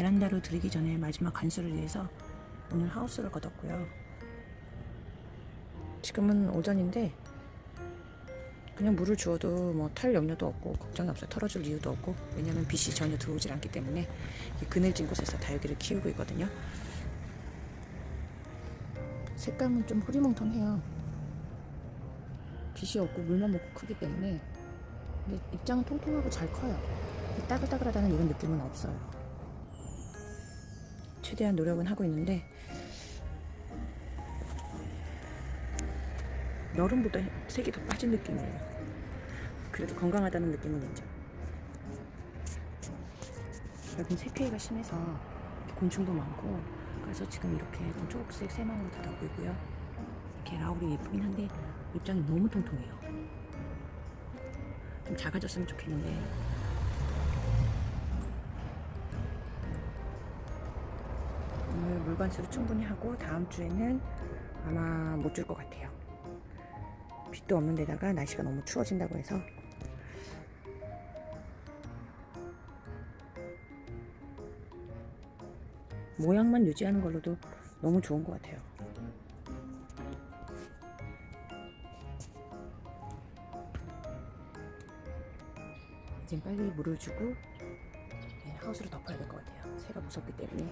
베란다로 들이기 전에 마지막 간수를 위해서 오늘 하우스를 걷었고요. 지금은 오전인데 그냥 물을 주어도 뭐 탈 염려도 없고 걱정이 없어요. 털어줄 이유도 없고 왜냐면 빛이 전혀 들어오질 않기 때문에 이 그늘진 곳에서 다육이를 키우고 있거든요. 색감은 좀 흐리멍텅해요. 빛이 없고 물만 먹고 크기 때문에 근데 입장은 통통하고 잘 커요. 따글따글하다는 이런 느낌은 없어요. 최대한 노력은 하고 있는데 여름보다 색이 더 빠진 느낌이에요. 그래도 건강하다는 느낌은 인정. 여긴 세피해가 심해서 곤충도 많고 그래서 지금 이렇게 좀 초록색 새망으로 닫아 보이고요. 이렇게 라울이 예쁘긴 한데 입장이 너무 통통해요. 좀 작아졌으면 좋겠는데 물관수를 충분히 하고 다음 주에는 아마 못 줄 것 같아요. 빛도 없는 데다가 날씨가 너무 추워진다고 해서 모양만 유지하는 걸로도 너무 좋은 것 같아요. 이제 빨리 물을 주고 네, 하우스를 덮어야 될 것 같아요. 새가 무섭기 때문에